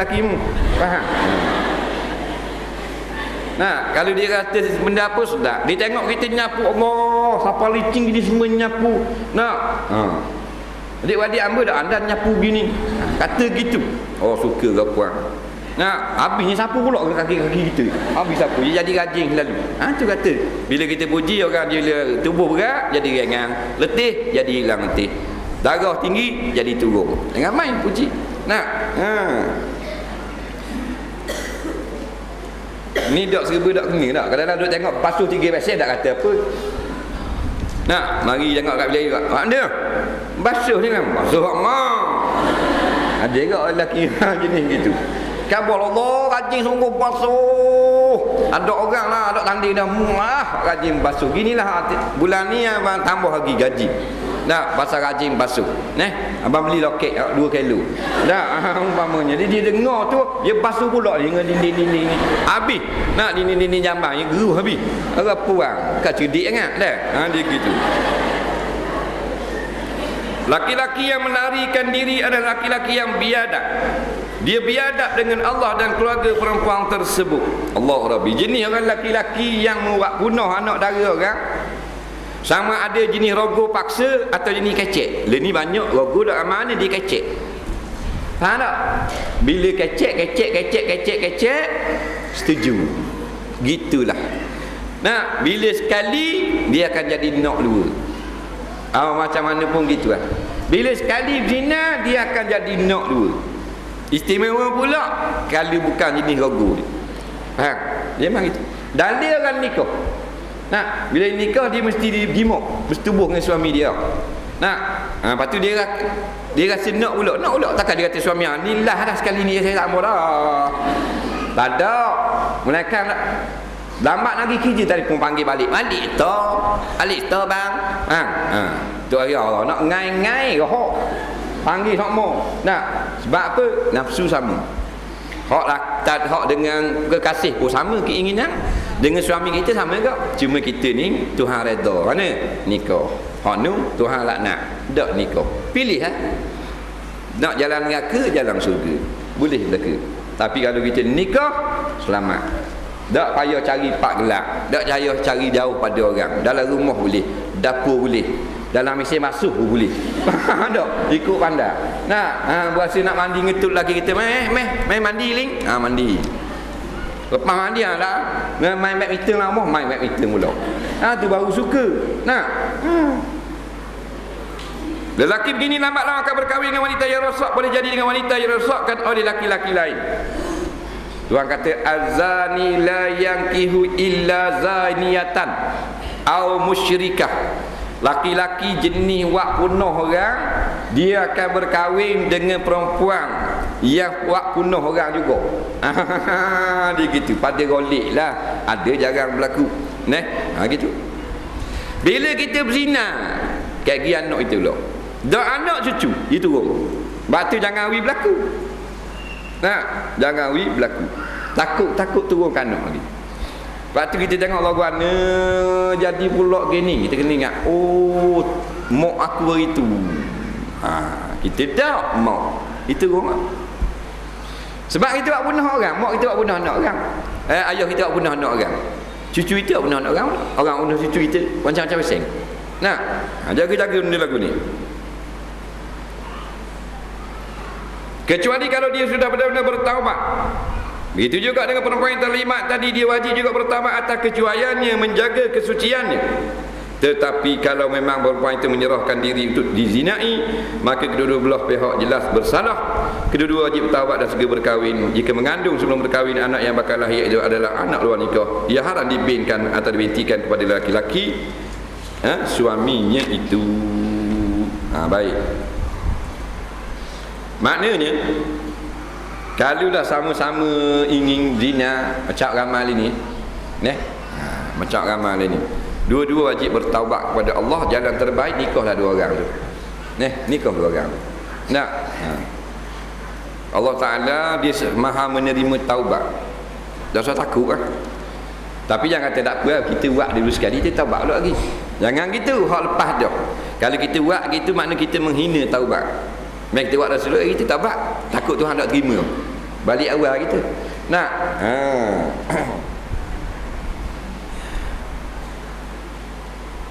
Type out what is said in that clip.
lelaki mu. Faham? Nah, kalau dia kata benda apa sudah, dia tengok kita nyapu Allah, siapa licin gini semua nyapu. Nah, ha. Adik adik amba dah anda nyapu gini. Kata gitu. Oh suka ke puan. Nah, habisnya sapu pula ke kaki-kaki kita. Habis sapu, dia jadi rajin selalu. Ha tu kata. Bila kita puji orang dia tubuh berat jadi ringan, letih jadi hilang letih. Darah tinggi jadi turun. Jangan main puji. Nah, ha. Ni dak seribu dak kena tak? Kadang-kadang duk tengok pasuh tiga pasal tak kata apa. Nak, mari tengok kat bilik juga. Mak dia. Basuh ni kan. Basuh mak. Ada juga lelaki jenis gitu. Kabul Allah rajin sungguh basuh. Ada orang lah, ada tanding dah. Mah, rajin basuh. Ginilah bulan ni abang tambah lagi gaji. Dah, pasal rajin basuh. Neh, abang beli loket 2 kilo. Dah, umpamanya. Jadi dia dengar tu, dia basuh pula dengan dinding-dinding ni. Habis. Nak dinding-dinding jambang, dia geruh habis. Orang puang. Kau cerdik sangat dah. Ha, dia gitu. Laki-laki yang melarikan diri adalah laki-laki yang biadab. Dia biadab dengan Allah dan keluarga perempuan tersebut. Allah Rabbi. Jenis orang laki-laki yang membuat bunuh anak dara orang. Sama ada jenis rogo paksa atau jenis kecek. Lah ni banyak rogo dak mana dia kecek. Faham tak? Bila kecek, kecek, kecek, kecek, kecek, setuju. Gitulah. Nah, bila sekali dia akan jadi nak dua. Oh, macam mana pun gitu lah. Bila sekali zina dia akan jadi nak dua. Istimewa pula kalau bukan jenis rogo dia. Faham? Dia memang itu. Dalil orang nikah. Nah, bila nikah dia mesti dijimuk, bersetubuh dengan suami dia. Nah, ha, lepas tu dia dia rasa nak pula, nak pula takkan dia kata suami ah, ni lah dah sekali ni saya tak mau dah. Ada. Mereka nak Lambat lagi kerja tadi pun panggil balik. Balik tu. Balik tu bang. Ha. Ha. Tu hari Allah nak ngai-ngai roh. Panggil hok mo. Nah, sebab apa? Nafsu sama. Hak tak hak dengan kekasih pun sama keinginan. Dengan suami kita sama ke? Cuma kita ni Tuhan redha. Mana? Nikah. Hak nu Tuhan laknat. Dak nikah. Pilih ha. Nak jalan neraka, jalan surga. Boleh belaka. Tapi kalau kita nikah, selamat. Tak payah cari pak gelap. Tak payah cari jauh pada orang. Dalam rumah boleh. Dapur boleh. Dalam mesin masuk pun boleh. Tak? Ikut pandai. Nah, ha, berasa nak mandi ngetut lagi kita. Meh, meh, meh mandi ling. Ha, mandi. Lepas mandi lah. Main main meter lama, main meter mula. Ha, tu baru suka. Nah. Hmm. Lelaki begini lambat lama akan berkahwin dengan wanita yang rosak boleh jadi dengan wanita yang rosakkan oleh laki-laki lain. Tuhan kata azani la yankihu illa zaniyatan au musyrikah. Laki-laki jenis wak punuh orang dia akan berkahwin dengan perempuan yang wak punuh orang juga. dia gitu pada golik lah. Ada jarang berlaku. Neh, ha gitu. Bila kita berzina, gian anak itu loh. Dak anak cucu, itu Batu jangan wi berlaku. Nah, jangan wi berlaku. Takut-takut turun kanak lagi. Lepas tu kita tengok lagu mana jadi pula gini. Kita kena ingat, oh, mak aku hari tu. Ha, kita tak mak. Itu rumah. Sebab kita buat bunuh orang, mak kita buat bunuh anak orang. Eh, ayah kita buat bunuh anak orang. Cucu kita buat bunuh anak orang. Orang bunuh cucu kita macam-macam pesing. Nah, ha, jaga-jaga benda lagu ni. Kecuali kalau dia sudah benar-benar bertaubat. Begitu juga dengan perempuan yang terlibat tadi dia wajib juga bertaubat atas kecuaiannya menjaga kesuciannya. Tetapi kalau memang perempuan itu menyerahkan diri untuk dizinai, maka kedua-dua belah pihak jelas bersalah. Kedua-dua wajib bertaubat dan segera berkahwin. Jika mengandung sebelum berkahwin anak yang bakal lahir itu adalah anak luar nikah, ia haram dibinkan atau dibintikan kepada laki-laki ha? suaminya itu. Ha, baik. Maknanya kalau dah sama-sama ingin zina macam ramal ini, neh. Ha, macam ramal ini. Dua-dua wajib bertaubat kepada Allah, jalan terbaik nikahlah dua orang tu. Nikah dua orang. Nak. Ha. Allah Taala dia Maha menerima taubat. Dah usah takut kan? Tapi jangan kata tak apa kita buat dulu sekali kita taubat pula lagi. Jangan gitu, hak lepas dah. Kalau kita buat gitu makna kita menghina taubat. Mereka kita buat Rasulullah kita tak buat Takut Tuhan tak terima balik awal kita nak ha